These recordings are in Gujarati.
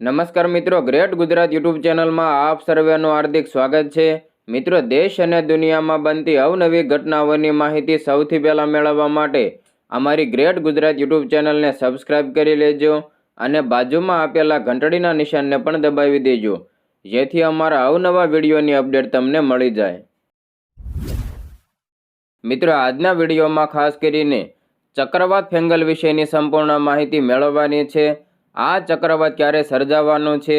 નમસ્કાર મિત્રો, ગ્રેટ ગુજરાત યુટ્યુબ ચેનલમાં આપ સર્વેનું હાર્દિક સ્વાગત છે. મિત્રો, દેશ અને દુનિયામાં બનતી અવનવી ઘટનાઓની માહિતી સૌથી પહેલાં મેળવવા માટે અમારી ગ્રેટ ગુજરાત યુટ્યુબ ચેનલને સબસ્ક્રાઇબ કરી લેજો અને બાજુમાં આપેલા ઘંટડીના નિશાનને પણ દબાવી દેજો, જેથી અમારા અવનવા વિડીયોની અપડેટ તમને મળી જાય. મિત્રો, આજના વિડીયોમાં ખાસ કરીને ચક્રવાત ફેંગલ વિશેની સંપૂર્ણ માહિતી મેળવવાની છે. આ ચક્રવાત ક્યારે સર્જાવાનું છે?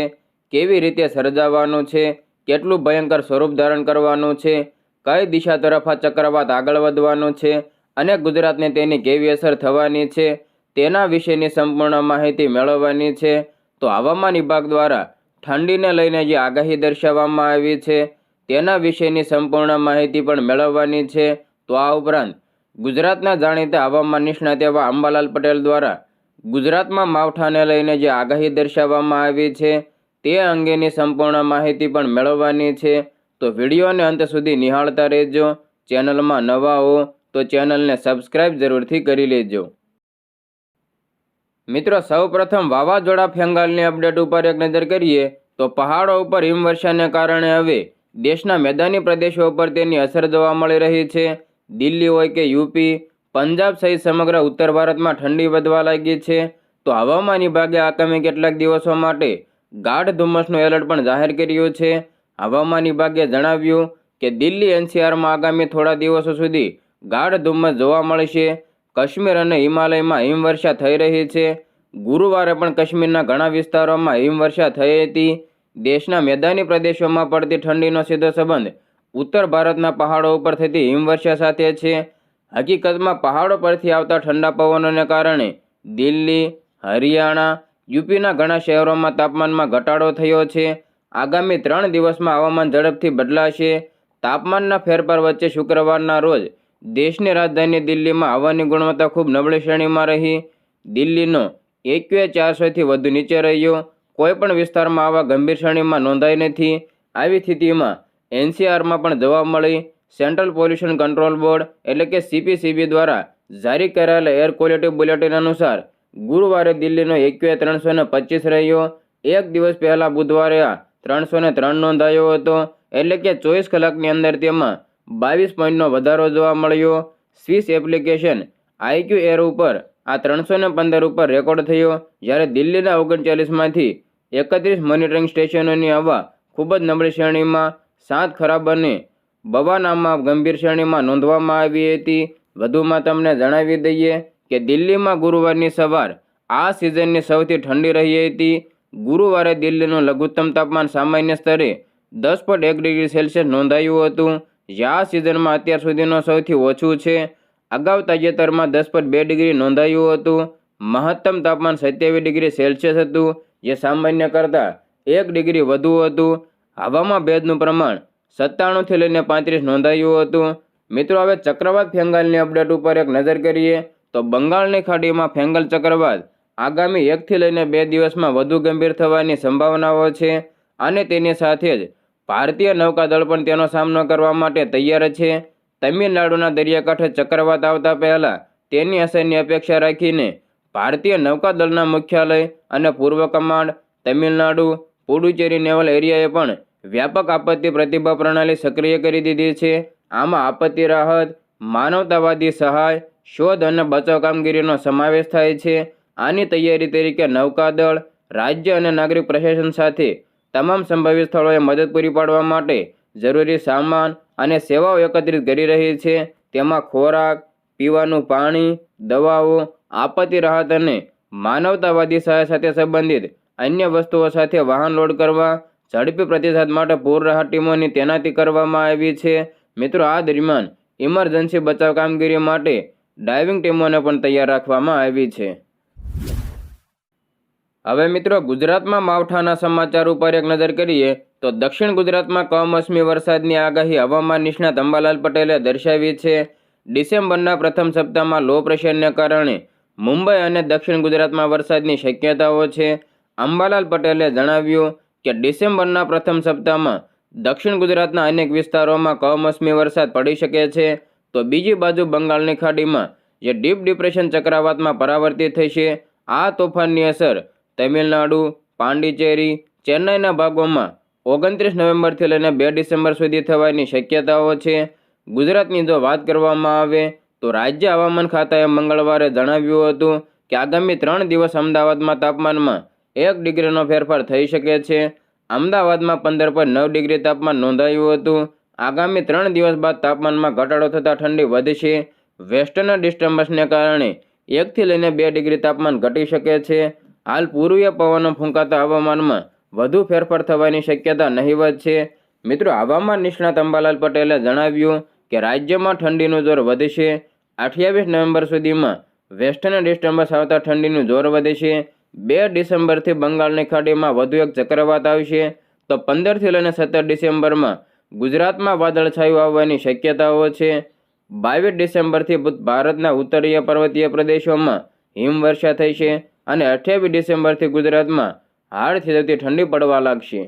કેવી રીતે સર્જાવાનું છે? કેટલું ભયંકર સ્વરૂપ ધારણ કરવાનું છે? કઈ દિશા તરફ આ ચક્રવાત આગળ વધવાનું છે? અને ગુજરાતને તેની કેવી અસર થવાની છે? તેના વિશેની સંપૂર્ણ માહિતી મેળવવાની છે. તો હવામાન વિભાગ દ્વારા ઠંડીને લઈને જે આગાહી દર્શાવવામાં આવી છે, તેના વિશેની સંપૂર્ણ માહિતી પણ મેળવવાની છે. તો આ ઉપરાંત ગુજરાતના જાણીતા હવામાન નિષ્ણાત એવા અંબાલાલ પટેલ દ્વારા ગુજરાતમાં માવઠાને લઈને જે આગાહી દર્શાવવામાં આવી છે, તે અંગેની સંપૂર્ણ માહિતી પણ મેળવવાની છે. તો વિડીયોને અંત સુધી નિહાળતા રહેજો. ચેનલમાં નવા હો, તો ચેનલને સબસ્ક્રાઇબ જરૂરથી કરી લેજો. મિત્રો, સૌપ્રથમ વાવાઝોડા ફેંગાલની અપડેટ ઉપર એક નજર કરીએ, તો પહાડો ઉપર હિમવર્ષાને કારણે હવે દેશના મેદાની પ્રદેશો ઉપર તેની અસર જોવા મળી રહી છે. દિલ્હી હોય કે યુપી પંજાબ સહિત સમગ્ર ઉત્તર ભારતમાં ઠંડી વધવા લાગી છે. તો હવામાન વિભાગે આગામી કેટલાક દિવસો માટે ગાઢ ધુમ્મસનું એલર્ટ પણ જાહેર કર્યું છે. હવામાન વિભાગે જણાવ્યું કે દિલ્હી એનસીઆરમાં આગામી થોડા દિવસો સુધી ગાઢ ધુમ્મસ જોવા મળશે. કાશ્મીર અને હિમાલયમાં હિમવર્ષા થઈ રહી છે. ગુરુવારે પણ કાશ્મીરના ઘણા વિસ્તારોમાં હિમવર્ષા થઈ હતી. દેશના મેદાની પ્રદેશોમાં પડતી ઠંડીનો સીધો સંબંધ ઉત્તર ભારતના પહાડો ઉપર થતી હિમવર્ષા સાથે છે. હકીકતમાં પહાડો પરથી આવતા ઠંડા પવનોને કારણે દિલ્હી, હરિયાણા, યુપીના ઘણા શહેરોમાં તાપમાનમાં ઘટાડો થયો છે. આગામી ત્રણ દિવસમાં હવામાન ઝડપથી બદલાશે. તાપમાનના ફેરફાર વચ્ચે શુક્રવારના રોજ દેશની રાજધાની દિલ્હીમાં હવાની ગુણવત્તા ખૂબ નબળી શ્રેણીમાં રહી. દિલ્હીનો એક્યુએ ચારસોથી વધુ નીચે રહ્યો. કોઈપણ વિસ્તારમાં આવા ગંભીર શ્રેણીમાં નોંધાઈ નથી. આવી સ્થિતિમાં એનસીઆરમાં પણ જોવા મળી. સેન્ટ્રલ પોલ્યુશન કંટ્રોલ બોર્ડ એટલે કે સીપીસીબી દ્વારા જારી કરાયેલા એર ક્વોલિટી બુલેટિન અનુસાર ગુરુવારે દિલ્હીનો એક્યુએ ત્રણસો ને પચીસ રહ્યો. એક દિવસ પહેલાં બુધવારે આ ત્રણસો ને ત્રણ નોંધાયો હતો. એટલે કે ચોવીસ કલાકની અંદર તેમાં બાવીસ પોઈન્ટનો વધારો જોવા મળ્યો. સ્વિસ એપ્લિકેશન આઈક્યુ એર ઉપર આ ત્રણસો ને પંદર ઉપર રેકોર્ડ થયો. જ્યારે દિલ્હીના ઓગણચાલીસમાંથી એકત્રીસ મોનિટરિંગ સ્ટેશનોની હવા ખૂબ જ નબળી શ્રેણીમાં સાત ખરાબ અને બવાનામાં ગંભીર શ્રેણીમાં નોંધવામાં આવી હતી. વધુમાં તમને જણાવી દઈએ કે દિલ્હીમાં ગુરુવારની સવાર આ સિઝનની સૌથી ઠંડી રહી હતી. ગુરુવારે દિલ્હીનું લઘુત્તમ તાપમાન સામાન્ય સ્તરે દસ પોઈન્ટ એક ડિગ્રી સેલ્સિયસ નોંધાયું હતું. આ સિઝનમાં અત્યાર સુધીનું સૌથી ઓછું છે. અગાઉ તાજેતરમાં દસ પોઈન્ટ બે ડિગ્રી નોંધાયું હતું. મહત્તમ તાપમાન સત્યાવીસ ડિગ્રી સેલ્સિયસ હતું, જે સામાન્ય કરતાં એક ડિગ્રી વધુ હતું. હવામાં ભેજનું પ્રમાણ સત્તાણુંથી લઈને પાંત્રીસ નોંધાયું હતું. મિત્રો, હવે ચક્રવાત ફેંગાલની અપડેટ ઉપર એક નજર કરીએ તો બંગાળની ખાડીમાં ફેંગલ ચક્રવાત આગામી એકથી લઈને બે દિવસમાં વધુ ગંભીર થવાની સંભાવનાઓ છે અને તેની સાથે જ ભારતીય નૌકાદળ પણ તેનો સામનો કરવા માટે તૈયાર છે. તમિલનાડુના દરિયાકાંઠે ચક્રવાત આવતા પહેલાં તેની અસરની અપેક્ષા રાખીને ભારતીય નૌકાદળના મુખ્યાલય અને પૂર્વ કમાન્ડ તમિલનાડુ, પુડુચેરી નેવલ એરિયાએ પણ વ્યાપક આપત્તિ પ્રતિભાવ પ્રણાલી સક્રિય કરી દીધી છે. આમાં આપત્તિ રાહત, માનવતાવાદી સહાય, શોધ અને બચાવ કામગીરીનો સમાવેશ થાય છે. આની તૈયારી તરીકે નૌકાદળ, રાજ્ય અને નાગરિક પ્રશાસન સાથે તમામ સંભવિત સ્થળોએ મદદ પૂરી પાડવા માટે જરૂરી સામાન અને સેવાઓ એકત્રિત કરી રહી છે. તેમાં ખોરાક, પીવાનું પાણી, દવાઓ, આપત્તિ રાહત અને માનવતાવાદી સહાય સાથે સંબંધિત અન્ય વસ્તુઓ સાથે વાહન લોડ કરવા ઝડપી પ્રતિસાદ માટે પૂર રાહત ટીમોની તૈનાતી કરવામાં આવી છે. મિત્રો, આ દરમિયાન ઇમરજન્સી બચાવ કામગીરી માટે ડાઇવિંગ ટીમોને પણ તૈયાર રાખવામાં આવી છે. હવે મિત્રો, ગુજરાતમાં માવઠાના સમાચાર ઉપર એક નજર કરીએ તો દક્ષિણ ગુજરાતમાં કમોસમી વરસાદની આગાહી હવામાન નિષ્ણાત અંબાલાલ પટેલે દર્શાવી છે. ડિસેમ્બરના પ્રથમ સપ્તાહમાં લો પ્રેશરને કારણે મુંબઈ અને દક્ષિણ ગુજરાતમાં વરસાદની શક્યતાઓ છે. અંબાલાલ પટેલે જણાવ્યું કે ડિસેમ્બરના પ્રથમ સપ્તાહમાં દક્ષિણ ગુજરાતના અનેક વિસ્તારોમાં કમોસમી વરસાદ પડી શકે છે. તો બીજી બાજુ બંગાળની ખાડીમાં જે ડીપ ડિપ્રેશન ચક્રવાતમાં પરાવર્તિત થશે આ તોફાનની અસર તમિલનાડુ, પાંડિચેરી, ચેન્નાઈના ભાગોમાં ઓગણત્રીસ નવેમ્બરથી લઈને બે ડિસેમ્બર સુધી થવાની શક્યતાઓ છે. ગુજરાતની જો વાત કરવામાં આવે તો રાજ્ય હવામાન ખાતાએ મંગળવારે જણાવ્યું હતું કે આગામી ત્રણ દિવસ અમદાવાદમાં તાપમાનમાં એક ડિગ્રીનો ફેરફાર થઈ શકે છે. અમદાવાદમાં પંદર પોઈન્ટ નવ ડિગ્રી તાપમાન નોંધાયું હતું. આગામી ત્રણ દિવસ બાદ તાપમાનમાં ઘટાડો થતાં ઠંડી વધશે. વેસ્ટર્ન ડિસ્ટર્બન્સને કારણે એકથી લઈને બે ડિગ્રી તાપમાન ઘટી શકે છે. હાલ પૂર્વીય પવનો ફૂંકાતા હવામાનમાં વધુ ફેરફાર થવાની શક્યતા નહીવત છે. મિત્રો, હવામાન નિષ્ણાત અંબાલાલ પટેલે જણાવ્યું કે રાજ્યમાં ઠંડીનું જોર વધશે. અઠ્યાવીસ નવેમ્બર સુધીમાં વેસ્ટર્ન ડિસ્ટર્બન્સ આવતા ઠંડીનું જોર વધશે. બે ડિસેમ્બરથી બંગાળની ખાડીમાં વધુ એક ચક્રવાત આવશે. તો પંદરથી લઈને સત્તર ડિસેમ્બરમાં ગુજરાતમાં વાદળછાયું આવવાની શક્યતાઓ છે. બાવીસ ડિસેમ્બરથી ભારતના ઉત્તરીય પર્વતીય પ્રદેશોમાં હિમવર્ષા થશે અને અઠ્યાવીસ ડિસેમ્બરથી ગુજરાતમાં હાડથી જતી ઠંડી પડવા લાગશે.